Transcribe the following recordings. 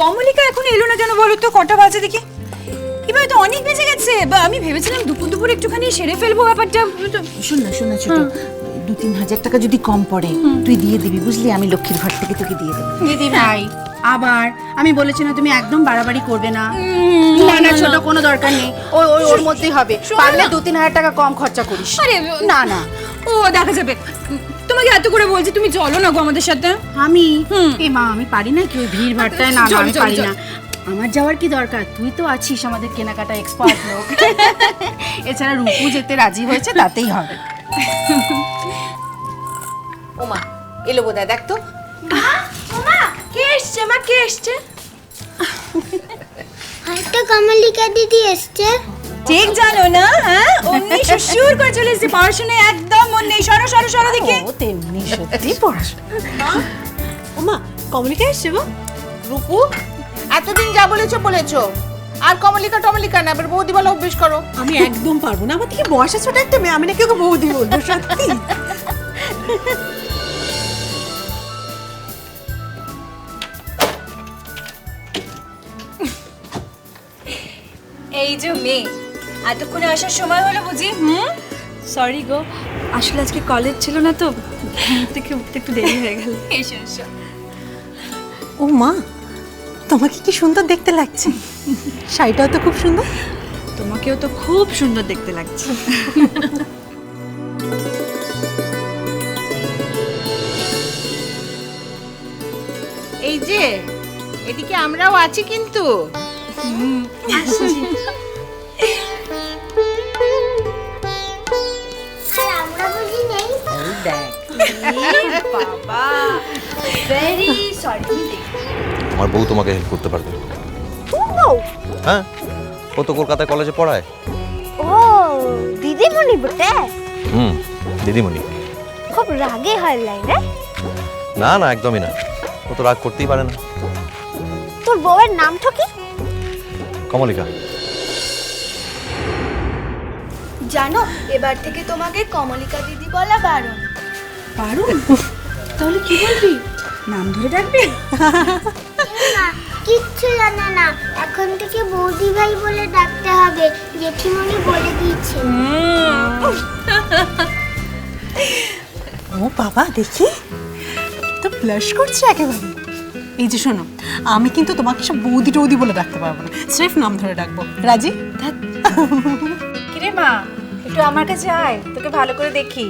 কমলিকা এখন এলো না কেন বলো তো? কটা বাজে দেখি। এবার তো অনেক বেজে গেছে। বা আমি ভেবেছিলাম দুপুর দুপুর একটুখানি সেরে ফেলব ব্যাপারটা। শোন না শোন না ছোট। দু তিন হাজার টাকা যদি কম পড়ে তুই দিয়ে দিবি বুঝলি? আমি লক্ষ্মীর ঘর থেকে তোকে দিয়ে দেবো। দিদি ভাই আবার আমি বলেছি না তুমি একদম বাড়াবাড়ি করবে না। না না ছোট কোনো দরকার নেই। ওই ওই ওর মধ্যেই হবে। পারলে দু তিন হাজার টাকা কম খরচা করিস। আরে না না। ও দেখা যাবে। তোমাকে এত করে বলছি তুমি চলো না গো আমাদের সাথে। আমি? হুম। এ মা আমি পারি না কি ওই ভিড় ভাড়টায় না না, চল, আমি চল, পারি চল। না। আমার যাওয়ার কি দরকার? তুই তো আছিস আমাদের কেনাকাটা এক্সপার্ট লোক। এছাড়া রূপু যেতে রাজি হয়েছে তাতেই হবে। ওমা এলো বোধহয় দেখ তো। কে এসছে? মা কে এসছে? একটা কমলিকা দিদি এসছে। ঠিক জানো না হ্যাঁ? অমনি শ্বশুর করে চলে এসেছে পড়াশোনায় একদম মন নেই সরো সরো সরো দেখি ও তেমনি সত্যি পড়াশোনা। ওমা কমলিকা এসছে গো? রূপু এতদিন যা বলেছ বলেছ। আর কমলিকা টমলিকা না এবার বৌদি বলা অভ্যেস করো। আমি একদম পারব না। আমার থেকে বয়সে ছোট একটা মেয়ে আমি নাকি ওকে বৌদি বলব সত্যি। এই যে মেয়ে এতক্ষণে আসার সময় হলো বুঝি হুম? সরি গো আসলে আজকে কলেজ ছিল না তো থেকে উঠতে একটু দেরি হয়ে গেল। এসো এসো। ও মা তোমাকে কি সুন্দর দেখতে লাগছে? শাড়িটাও তো খুব সুন্দর। তোমাকেও তো খুব সুন্দর দেখতে লাগছে। এই যে এদিকে আমরাও আছি কিন্তু। আর দেখ। বাবা ভেরি সরি আমার বউ তোমাকে হেল্প করতে পারবে। হ্যাঁ? ও তো কলকাতায় কলেজে পড়ায়। ও দিদিমণি বটে। হুম দিদিমণি। খুব রাগে হয় লাইনে না না একদমই না। ও তো রাগ করতেই পারে না। তোর বউয়ের নামটা কি? কমলিকা। জানো এবার থেকে তোমাকে কমলিকা দিদি বলা বারণ। পারো তাহলে কি বলবি? নাম ধরে ডাকবি? না কিচ্ছু জানে না। এখন থেকে বৌদি ভাই বলে ডাকতে হবে জেঠিমণি বলে দিয়েছে। ও বাবা দেখি। তো ব্লাশ করছে একেবারে। এই যে শোনো আমি কিন্তু তোমাকে সব বৌদি টৌদি বলে ডাকতে পারব না। স্রেফ নাম ধরে ডাকবো। রাজি? কিরে মা? একটু আমার কাছে আয় তোকে ভালো করে দেখি।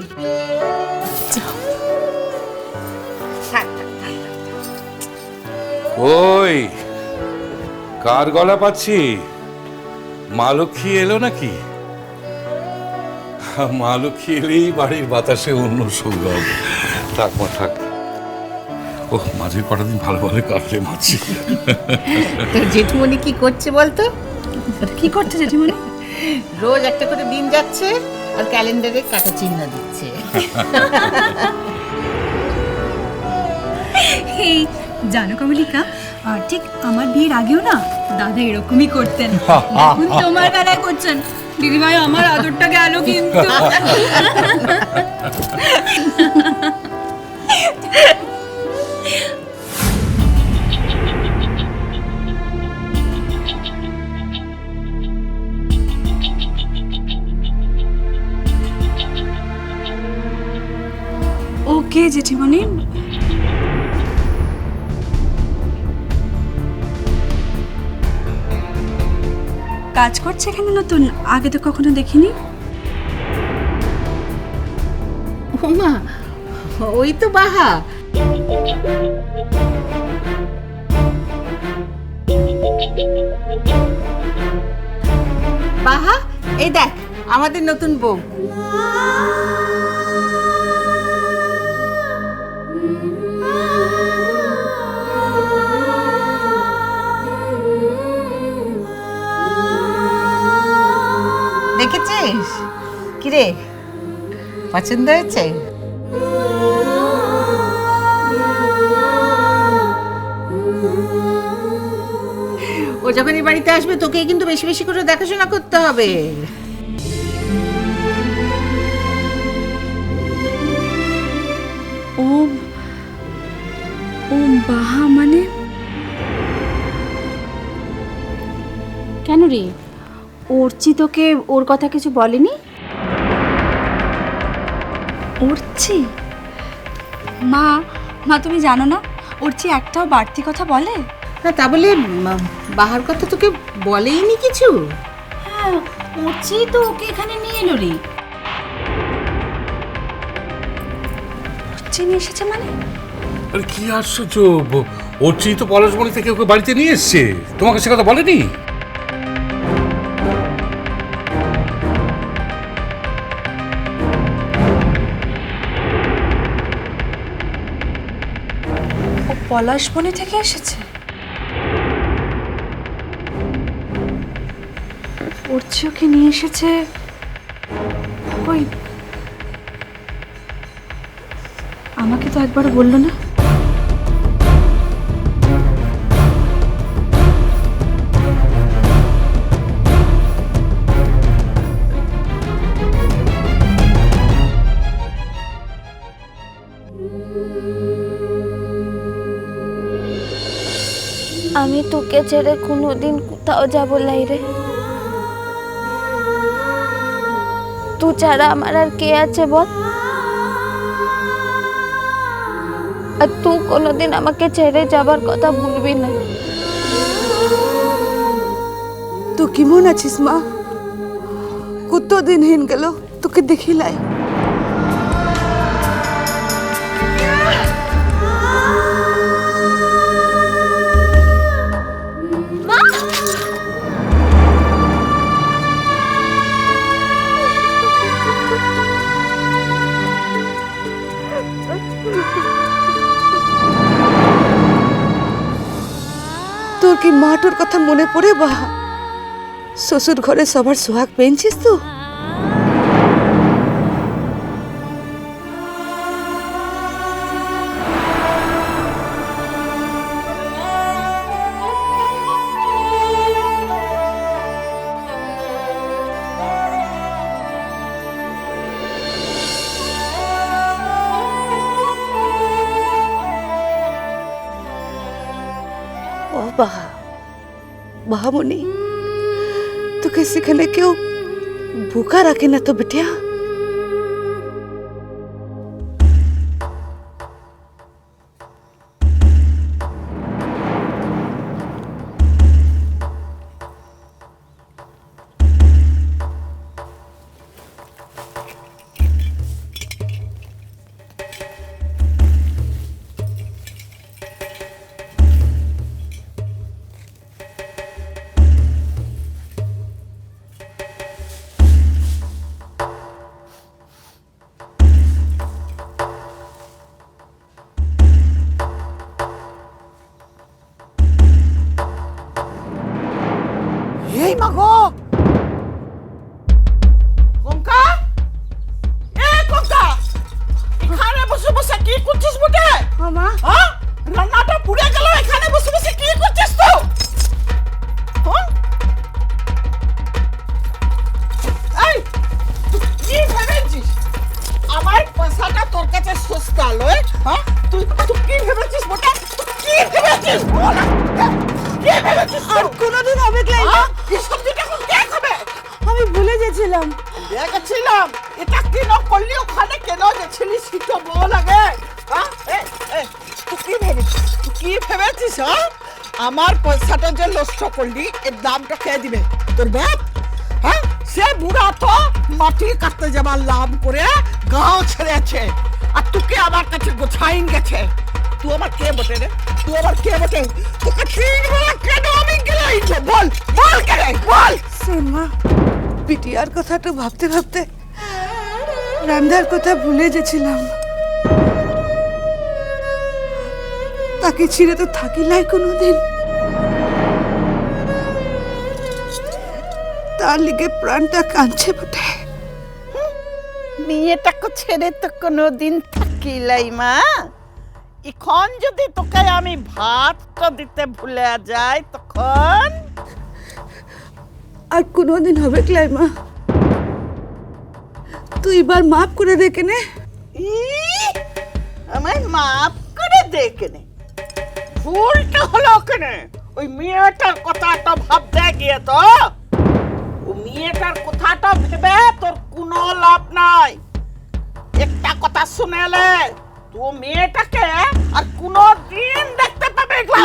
ওই কার গলা পাচ্ছি? মা লক্ষ্মী এলো নাকি? মা লক্ষ্মী এলেই বাড়ির বাতাসে অন্য সৌরভ। থাক মা থাক। ও মাঝে কটা দিন ভালো ভালো কাটলে মাছি। তোর জেঠুমনি কি করছে বলতো? কি করছে জেঠিমণি? রোজ একটা করে দিন যাচ্ছে আর ক্যালেন্ডারে কাটা চিহ্ন দিচ্ছে। এই, জানো কমলিকা ঠিক আমার বিয়ের আগেও না দাদা এরকমই করতেন। এখন তোমার বেলায় করছেন। দিদিভাই, আমার আদরটা গেল কিন্তু। কাজ করছে এখানে নতুন? আগে তো কখনো দেখিনি। ওমা, ওই তো বাহা। বাহা, এই দেখ, আমাদের নতুন বউ। দেখেছিস কিরে পছন্দ হয়েছে? ও যখন এই বাড়িতে আসবে তোকে কিন্তু বেশি বেশি করে দেখাশোনা করতে হবে। ও ও বাহা মানে? কেন রে? অর্চি তোকে ওর কথা কিছু বলেনি? উঠছি মা মা তুমি জানো না উঠছি একটাও বাড়তি কথা বলে? না তা বলে বাহার কথা তোকে বলেইনি কিছু? হ্যাঁ অর্চি তো ওকে এখানে নিয়ে এলো রে। চিনি এসেছে মানে? আরে কি আশ্চর্য চেয়ে তো পলাশমণি থেকে ওকে বাড়িতে নিয়ে এসছে। তোমাকে সে কথা বলেনি? পলাশবনি থেকে এসেছে? উঠছি ওকে নিয়ে এসেছে ওই আমাকে তো একবার বলল না? তোকে ছেড়ে কোনোদিন কোথাও যাব লাই রে। তুই ছাড়া আমার আর কে আছে বল? আর তুই কোনোদিন আমাকে ছেড়ে যাবার কথা ভুলবি না। তুই কেমন আছিস মা? কত দিন হয়ে গেল তোকে দেখিলাই তোর মাটোর কথা মনে পড়ে বা? শ্বশুর ঘরে সবার সোহাগ পেয়েছিস তো? বাহামণি তোকে সেখানে কেউ বোকা রাখে না তো বেটিয়া গেছিলাম এটা কেন করলি, ওখানে কেন গেছিলিস কি তো বল আগে হ্যাঁ তুই কি ভেবেছিস? তুই কি ভেবেছিস হ্যাঁ? আমার পয়সাটা যে নষ্ট করলি, এর দামটা কে দিবে? তোর বাপ? হ্যাঁ? সে বুড়া তো মাটি কাটতে যাবার লাভ করে গাঁও ছেড়েছে। আর তোকে আমার কাছে গোছাইন গেছে। তুই আমার কে বটে রে? তুই আমার কে বটে? তোকে চিনবো না কেন আমি গেলাই বল বল কেন? বল! মা পিটিয়ার কথাটা ভাবতে ভাবতে রান্নার কথা ভুলে গেছিলাম। তাকে ছিঁড়ে তো থাকিলাই কোনোদিন। তার লিগে প্রাণটা কাঁদছে বটে। মেয়েটাকে ছেড়ে তো কোনো দিন থাকিলাই মা। এখন যদি তোকে আমি ভাতটা দিতে ভুলে যাই, তখন আর কোনোদিন হবে ক্লাইমা। তুই এবার মাফ করে দে কেনে ই, আমায় মাফ করে দে কেনে ভুলটা হলো কেনে ওই মেয়েটার কথাটা ভাবতে গিয়ে তো ও মেয়েটার কথাটা ভেবে তোর কোনো লাভ নাই। একটা কথা শুনেলে তো মেয়েটাকে আর কোনো দিন দেখতে পাবে না।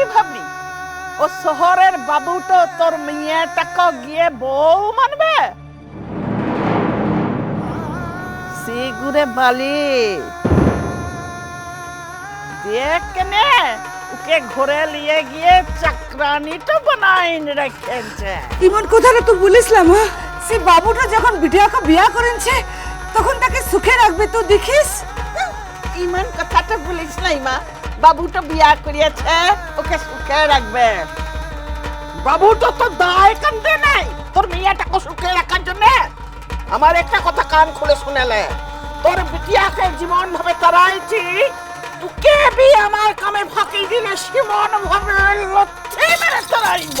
কি ভাবলি ও শহরের বাবুটো তোর মেয়েটাকে গিয়ে বউ মানবে? সিগুরে বালি। দেখ কেনে ওকে ঘরে নিয়ে গিয়ে চাকরানিটা বানাইন রেখেছে। ইমন কথাটা তো বলিসলাম হ্যাঁ? সে বাবুটা যখন বিটিয়াকে বিয়া করেছে তখন তাকে সুখে রাখবে তো দেখিস। ইমান কথাটা বলিস না মা। বাবুটা বিয়া করিয়েছে, ওকে সুখে রাখবে। বাবুটা তো দায় কান্দে নাই, তোর মেয়েটাকে সুখে রাখার জন্য। আমার একটা কথা কান খুলে শুনেলে, তোর বিটিয়াকে জীবন ভাবে তারাইছি, তোকে বি আমার কামে ফাঁকি দিলে সীমন ভাবে লক্ষ্যে মেরে তারাইব।